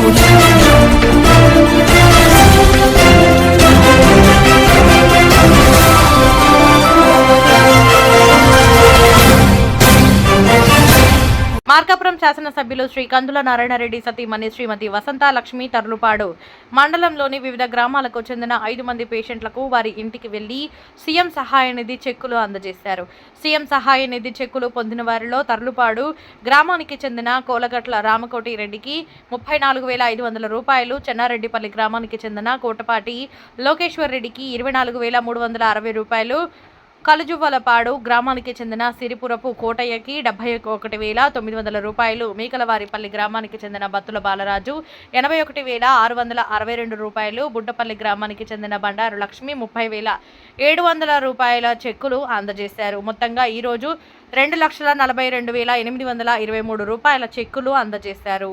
Saúde. Markapuram శాసనసభ్యులు శ్రీ కందుల నారాయణరెడ్డి సతీమణి శ్రీమతి వసంత లక్ష్మి తర్లుపాడు. మండలంలోని వివిధ గ్రామాలకు చెందిన ఐదు మంది పేషెంట్లకు వారి ఇంటికి వెళ్ళి సీఎం సహాయ నిధి చెక్కులు అందజేశారు. సీఎం సహాయ నిధి చెక్కులు పొందిన వారిలో తర్లుపాడు గ్రామానికి చెందిన కోలగట్ల రామకోటి రెడ్డికి ముప్పై నాలుగు వేల ఐదు వందల రూపాయలు చెన్నారెడ్డిపల్లి గ్రామానికి చెందిన కోటపాటి లోకేశ్వర్ రెడ్డికి ఇరవై నాలుగు వేల మూడు వందల అరవై రూపాయలు కలుజువలపాడు గ్రామానికి చెందిన సిరిపురపు కోటయ్యకి డెబ్బై ఒకటి వేల తొమ్మిది వందల రూపాయలు మీకలవారిపల్లి గ్రామానికి చెందిన బత్తుల బాలరాజు ఎనభై ఒకటి వేల ఆరు వందల అరవై రెండు రూపాయలు బుడ్డపల్లి గ్రామానికి చెందిన బండారు లక్ష్మి ముప్పై వేల ఏడు వందల రూపాయల చెక్కులు అందజేశారు. మొత్తంగా ఈరోజు రెండు లక్షల నలభై రెండు వేల ఎనిమిది వందల ఇరవై మూడు రూపాయల చెక్కులు అందజేశారు.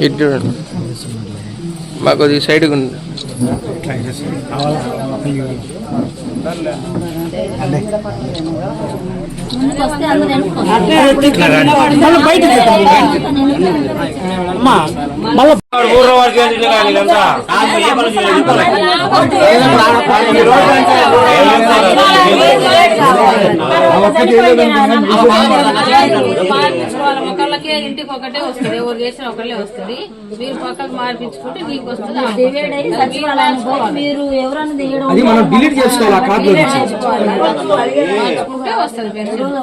ఇటు చూడండి మాకు అది సైడ్ ఉంది ఇంటికి ఒకటే వస్తుంది. ఎవరు చేసిన ఒకళ్ళే వస్తుంది. మీరు పక్కకు మార్పించుకుంటే నీకు వస్తుంది ఆమెకు వస్తుంది. అది మీరు మార్చుకోవాలి. మీరు ఎవరన్నా దిగడం అది మనం డిలీట్ చేసుకోవాలి ఆ కార్డులో నుంచి. మార్చుకుంటే వస్తుంది పెన్షన్.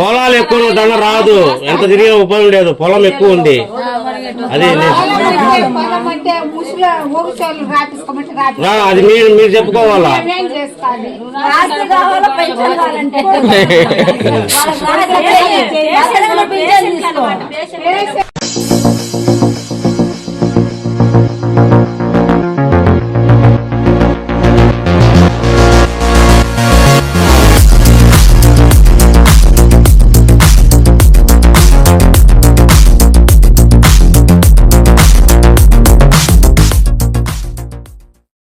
పొలాలు ఎక్కువ రాదు. ఎంత తిరిగిన ఉపయోగం లేదు. పొలం ఎక్కువ ఉంది. అదే మీరు మీరు చెప్పుకోవాలా?